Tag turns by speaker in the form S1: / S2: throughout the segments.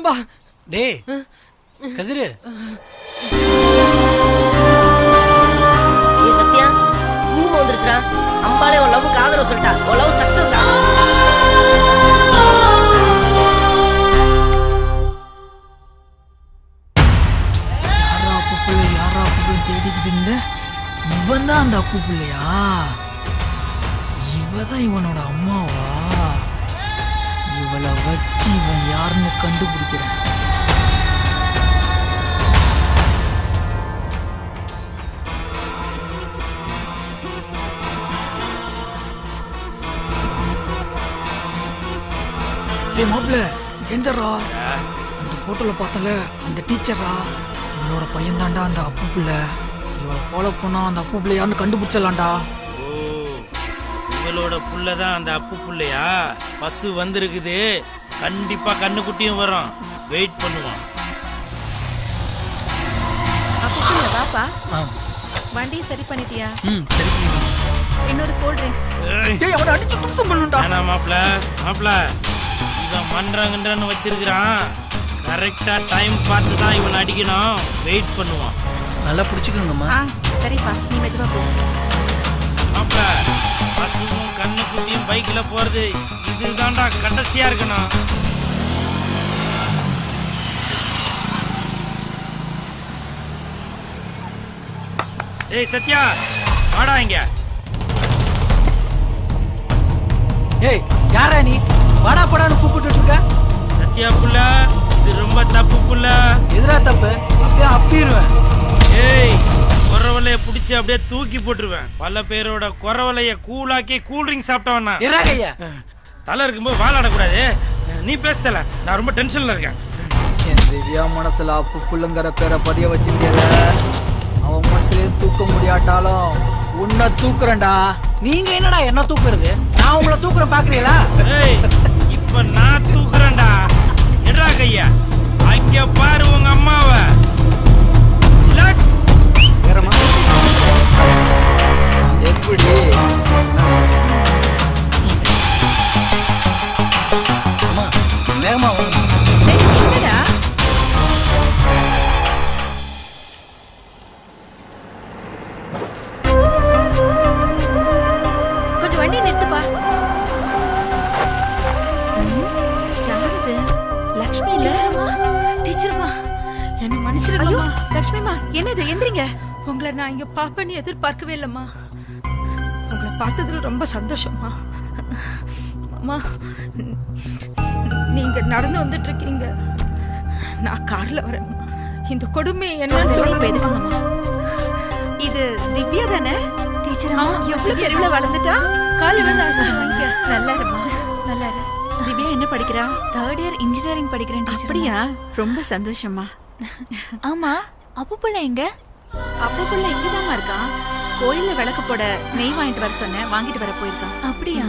S1: வரேன்பா
S2: டேய் கதிரு.
S3: ஏய் சத்யா குங்குமம் வந்துருச்சுடா. அம்பாலே உன் லவ் ஆதரவு சொல்லிட்டா. உன் லவ் சக்சஸ்டா
S1: யாரா அப்பு பிள்ளை யாரா அப்பு பிள்ளை தேடிக்கிட்டு இருந்த? இவன் தான் அந்த அப்பு பிள்ளையா? இவ தான் இவனோட அம்மாவா? இவளை வச்சு இவன் யாருன்னு கண்டுபிடிக்கிறேன். ஏய் மாப்பிள்ள எந்தரா அந்த போட்டோல பார்த்தல அந்த டீச்சரா இவளோட பையன்தான்டா அந்த அப்பு பிள்ளை. இவளை ஃபாலோ பண்ணா அந்த அப்பு பிள்ளை யாருன்னு கண்டுபிடிச்சிடலாம்டா.
S4: இவளோட புள்ள தான் அந்த அப்பு புள்ளையா பஸ் வந்திருக்குது. கண்டிப்பா கண்ணுக்குட்டியும் வரும். வெயிட் பண்ணுவான்
S5: அப்போ வாப்பா
S1: ஆ.
S5: வண்டியை சரி பண்ணிட்டியா?
S1: ம் சரி.
S5: இன்னொரு கூல் ட்ரிங்க்
S4: ஏய்,
S1: டேய் அவனை அடிச்சு தும்சம் பண்ணுடா
S4: வேணாம் மாப்ள மாப்ள இவன் மன்றங்கன்றன்னு வச்சிருக்கிறான். கரெக்டா டைம் பார்த்து தான் இவன் அடிக்கணும். வெயிட் பண்ணுவான்
S2: நல்லா பிடிச்சிக்கோங்கம்மா.
S5: ஆ சரிப்பா. நீ மெதுவா போ.
S4: மாப்ள பசுவும் கண்ணுக்குட்டியும் பைக்ல போறது இதுதான்டா கடைசியா இருக்கணும். ஏய் சத்யா வாடா இங்க.
S1: ஏய் யாரா நீ? வாடா போடான்னு கூப்பிட்டு இருக்க.
S4: சத்யா புள்ள இது ரொம்ப தப்பு புள்ள.
S1: எதிரா தப்பு?
S4: பிடிச்சி அப்படியே தூக்கி போட்டுருவேன். பல பேரோட குறவலைய கூலாக்கி கூல் ட்ரிங்க் சாப்பிட்டவனா
S1: எறா கையா
S4: தலை இருக்கும்போது வாழாடக்கூடாது நீ பேசல நான் ரொம்ப டென்ஷன்ல இருக்கேன்.
S1: என் திவ்யா மனசுல அப்பு புள்ளுங்கிற பேரை பதிய வச்சுட்டேல அவன் மனசுலயே தூக்க முடியாட்டாலும் உன்னை தூக்குறேன்டா. நீங்க என்னடா என்ன தூக்குறது? நான் உங்களை தூக்குறேன் பாக்குறீங்களா?
S4: இப்ப நான் தூக்குறேன்டா. எடுறா கையா. அங்க பாரு உங்க அம்மாவை. லட்.
S6: என்னை
S5: ஐயோ
S6: மன்னிச்சிருக்கம்மா
S5: லக்ஷ்மிமா என்னது எந்திரிங்க.
S6: உங்களை நான் இங்க பாப்பேன்னு எதிர்பார்க்கவே இல்லைம்மா. பார்த்ததுல ரொம்ப சந்தோஷம்மா. அம்மா நீங்க நடந்து வந்துட்டு இருக்கீங்க நான் கார்ல வரேன். இந்த கொடுமை என்னன்னு
S5: எதுக்குங்கம்மா இது திவ்யா தானே?
S6: டீச்சர்
S5: எவ்வளவு பெரியவள வளர்ந்துட்டா? கால் நல்லா இருமா நல்லா இரு திவ்யா என்ன படிக்கிறா?
S7: தேர்ட் இயர் இன்ஜினியரிங் படிக்கிறேன் டீச்சர்.
S5: அப்படியா? ரொம்ப சந்தோஷமா
S7: ஆமா அப்பு புள்ள எங்க?
S5: அப்போ புள்ள இங்கதாம்மா இருக்கான் கோயில்ல விளக்கு போட நெய் வாங்கிட்டு வர சொன்னேன். வாங்கிட்டு வர போயிருக்கான்.
S7: அப்படியா?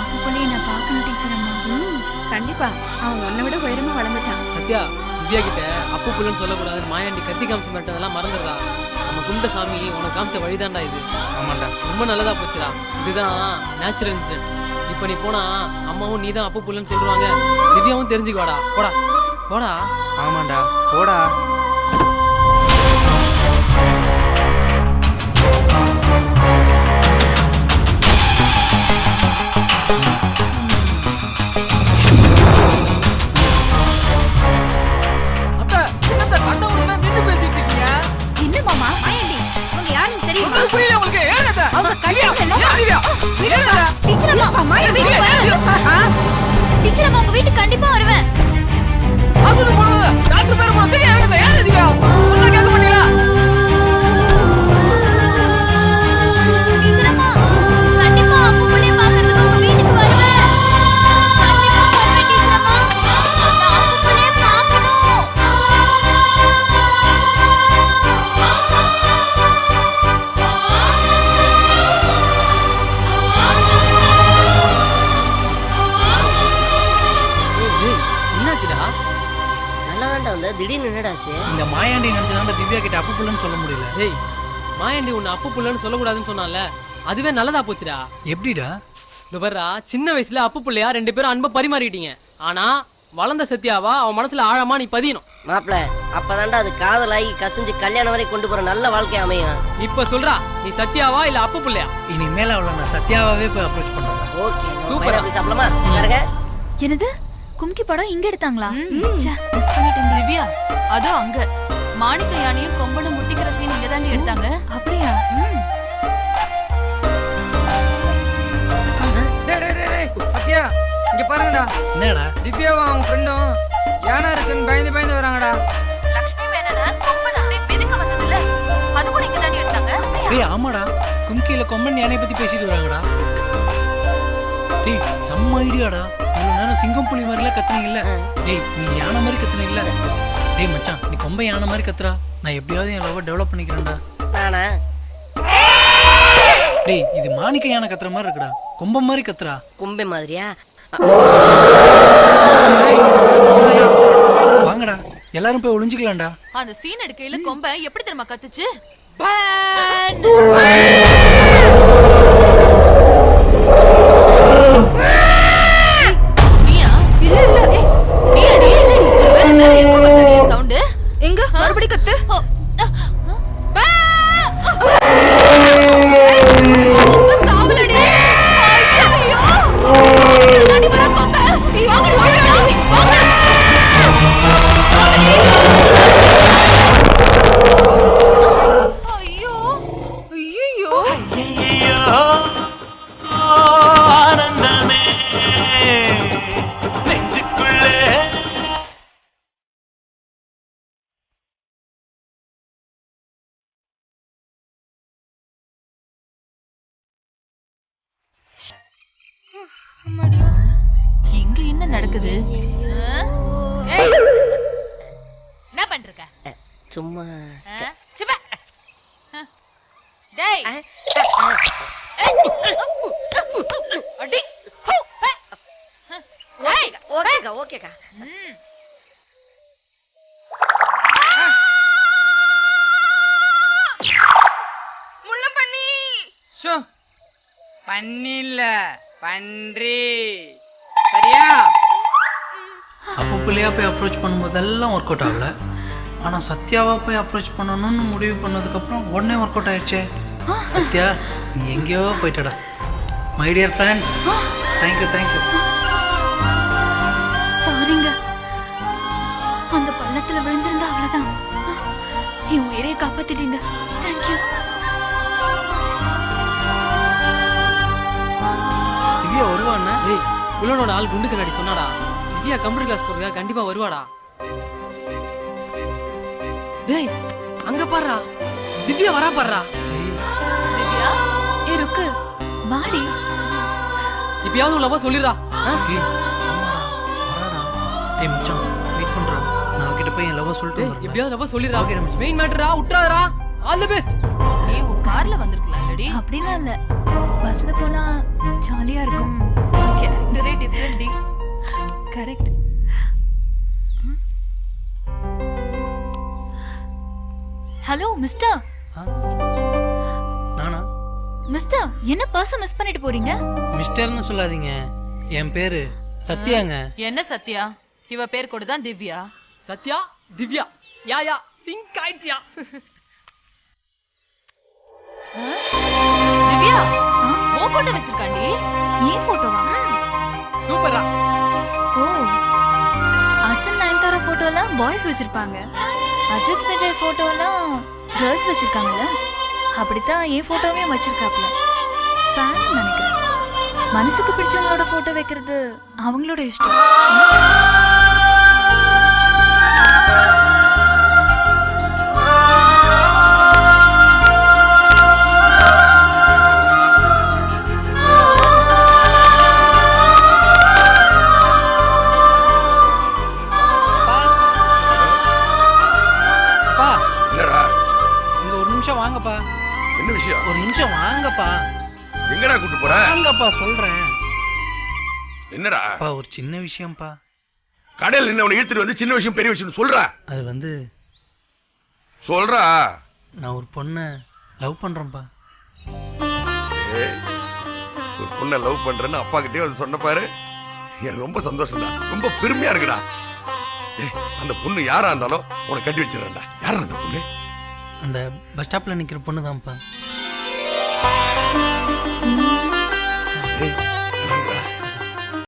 S7: அப்பு புள்ளைய நான் பார்க்கணும் டீச்சர் அம்மா.
S5: ம். கண்டிப்பா. அவன் உன்னை விட உயரமா வளர்ந்துட்டான்.
S8: சத்யா திவ்யா கிட்ட அப்பு புள்ளுன்னு சொல்லக்கூடாதுன்னு மாயாண்டி கத்தி காமிச்சு மாட்டதெல்லாம் மறந்துடுறா. நம்ம குண்ட சாமி உனக்கு காமிச்ச வழிதான்டா இது.
S4: ஆமாண்டா.
S8: ரொம்ப நல்லதா போச்சுடா. இதுதான் நேச்சுரல் இன்சிடென்ட் இப்போ நீ போனா அம்மாவும் நீ தான் அப்பு புள்ளுன்னு சொல்லுவாங்க. திவ்யாவும் தெரிஞ்சுக்குவாடா. போடா. போடா.
S4: ஆமாண்டா. போடா.
S7: டீச்சர் அம்மா டீச்சர் அம்மா உங்க வீட்டுக்கு கண்டிப்பா வருவேன்.
S1: டாக்டர் பேர்? ஏன் திவ்யா
S3: நல்லா வந்த திடீர்னு என்னடாச்சு?
S2: இந்த மாயாண்டி நினைச்சதாண்ட திவ்யா கிட்ட அப்பு புள்ளன்னு சொல்ல முடியல.
S8: டேய் மாயாண்டி உன்னை அப்பு புள்ளன்னு சொல்லக்கூடாதுன்னு சொன்னான்ல. அதுவே நல்லதா போச்சுடா.
S2: எப்படிடா?
S8: இந்த பாருடா சின்ன வயசுல அப்பு புள்ளையா ரெண்டு பேரும் அன்பை பரிமாறிட்டீங்க. ஆனா வளர்ந்த சத்யாவா அவன் மனசுல ஆழமா நீ பதியணும்.
S3: மாப்பிள அப்பதான்டா அது காதலாகி கசிஞ்சு கல்யாணம் வரை கொண்டு போற நல்ல வாழ்க்கை அமையும்.
S8: இப்ப சொல்றா நீ சத்யாவா இல்ல அப்பு புள்ளையா?
S2: இனிமேல் அவளை நான் சத்யாவாவே போய் அப்ரோச் பண்றேன்
S3: ஓகே
S8: சூப்பரா.
S3: பாருங்க
S7: என்னது? கும்கி படம் இங்க எடுத்தாங்களா? மிஸ் பண்ணிட்டேன். திவ்யா அதோ அங்க. மாணிக்க யானையும் கொம்பனும் முட்டிக்கிற சீன் இங்க தாண்டி எடுத்தாங்க அப்படியா?
S1: டேய் டேய் டேய், டேய் சத்யா இங்க பாருங்கடா.
S2: என்னடா?
S1: திவ்யாவும் அவங்க ஃப்ரெண்டும் யானை இருக்குன்னு பயந்து பயந்து வராங்கடா.
S7: லக்ஷ்மி மேனன கொம்பன் அப்படியே மிதுங்க வந்ததுல அது கூட இங்க தாண்டி எடுத்தாங்க.
S2: டேய் ஆமாடா. கும்கியில கொம்பன் யானையை பத்தி பேசிட்டு வராங்கடா. டேய் செம்ம ஐடியாடா இவ்வளவு நேரம் சிங்கம் புலி மாதிரிலாம் கத்துனீங்கல்ல டேய் நீ யானை மாதிரி கத்துனீங்கல்ல டேய் மச்சான் நீ கொம்பை யானை மாதிரி கத்துறா. நான் எப்படியாவது என் லவ் டெவலப் பண்ணிக்கிறேன்டா.
S3: நானா?
S2: டேய் இது மாணிக்க யானை கத்துற மாதிரி இருக்குடா. கொம்பம் மாதிரி கத்துறா.
S3: கும்பை மாதிரியா?
S2: வாங்கடா. எல்லாரும் போய் ஒளிஞ்சுக்கலாம்டா.
S7: அந்த சீன் எடுக்கையில கொம்ப எப்படி தெரியுமா கத்துச்சு? நீயா? இல்ல இல்ல நீ அடி ஒருவேளை மேல எப்ப வருது சவுண்ட்
S6: எங்க? மறுபடி கத்து?
S7: ஏய், என்ன பண்றீங்க?
S3: சும்மா.
S7: ஆ. டேய். அடி.
S3: ஓகேக்கா ஓகேக்கா
S7: ம்.
S1: பண்ணில்ல. பன்றி. சரியா?
S2: அப்போ பிள்ளையா போய் அப்ரோச் பண்ணும்போதெல்லாம் ஒர்க் அவுட் ஆகல. ஆனா சத்யாவா போய் அப்ரோச் பண்ணணும்னு முடிவு பண்ணதுக்கப்புறம் உடனே ஒர்க் அவுட் ஆயிடுச்சே. சத்யா நீ எங்கேயோ போயிட்டடா. My dear friends thank you thank you
S7: சாரிங்க அந்த பள்ளத்துல விழுந்திருந்தா அவ்வளவுதான். என் உயிரை காப்பாத்திட்டீங்க. தேங்க்யூ
S2: திவ்யா வருவான்னு?
S8: டேய் புள்ளனோட ஆள் குண்டு கண்ணாடி சொன்னாடா. திவ்யா கம்ப்யூட்டர் கிளாஸ் போறதுக்காக? கண்டிப்பா வருவாடா. டேய் அங்க பாருடா. திவ்யா வரா பாருடா.
S7: திவ்யா? ஏ ருக்கு. வாடி.
S8: இப்பயாவது உள்ள சொல்லிடுறா. ஆ?
S2: ஏய், ஆமாடா, வராடா. டேய் மச்சான் வெயிட் பண்றா. நான் அவகிட்ட போய் என் லவ் சொல்லிட்டு.
S8: எப்படியாவது லவ் சொல்லிடுறா. மெயின் மேட்டரா விட்டுறாதடா ஆல் தி பெஸ்ட்
S7: ஏ உன் கார்ல வந்திருக்கலாம் இல்லடி. அப்படிலாம் இல்ல. பஸ்ல போனா ஜாலியா இருக்கும். கேரக்டரே டிஃபரெண்ட் டி கரெக்ட். Hello mister?
S2: நானா?
S7: மிஸ்டர் என்ன பர்ஸ் மிஸ் பண்ணிட்டு போறீங்க?
S2: மிஸ்டர்னு சொல்லாதீங்க. என் பேரு சத்யாங்க.
S7: என்ன சத்யா? இவ பேர் கூட தான் Divya.
S8: Sathya? Divya? Yeah yeah. Sync ஆயிடுச்சியா?
S7: Divya oh photo வச்சிருக்காண்டி. ஏன் போட்டோவா
S8: சூப்பரா
S7: போட்டோலாம் பாய்ஸ் வச்சிருப்பாங்க. அஜித் விஜய் போட்டோலாம் கேர்ள்ஸ் வச்சிருக்காங்கல்ல? அப்படித்தான் என் போட்டோவையும் வச்சிருக்காப்ல. ஃபேன் நினைக்கிறேன். மனசுக்கு பிடிச்சவங்களோட போட்டோ வைக்கிறது அவங்களோட இஷ்டம்.
S2: வாங்கப்பா.
S9: என்ன விஷயம்?
S2: ஒரு நிமிஷம் வாங்கப்பா.
S9: எங்கடா கூட்டு போற?
S2: வாங்கப்பா சொல்றேன்.
S9: என்னடா?
S2: அப்பா ஒரு சின்ன விஷயம்ப்பா.
S9: கடையில் நின்று அவனை இழுத்துட்டு வந்து சின்ன விஷயம் பெரிய விஷயம் சொல்றா?
S2: அது வந்து
S9: சொல்றா?
S2: நான் ஒரு பொண்ணை லவ் பண்றேன்ப்பா.
S9: ஒரு பொண்ணை லவ் பண்றேன்னு அப்பா கிட்டே வந்து சொன்ன பாரு. எனக்கு ரொம்ப சந்தோஷம்டா. ரொம்ப பெருமையா இருக்குடா. அந்த பொண்ணு யாரா இருந்தாலும் உனக்கு கட்டி வச்சிடறேன்டா. யாரா அந்த பொண்ணு?
S2: அந்த பஸ் ஸ்டாப்ல நிக்கிற பொண்ணு தான்ப்பா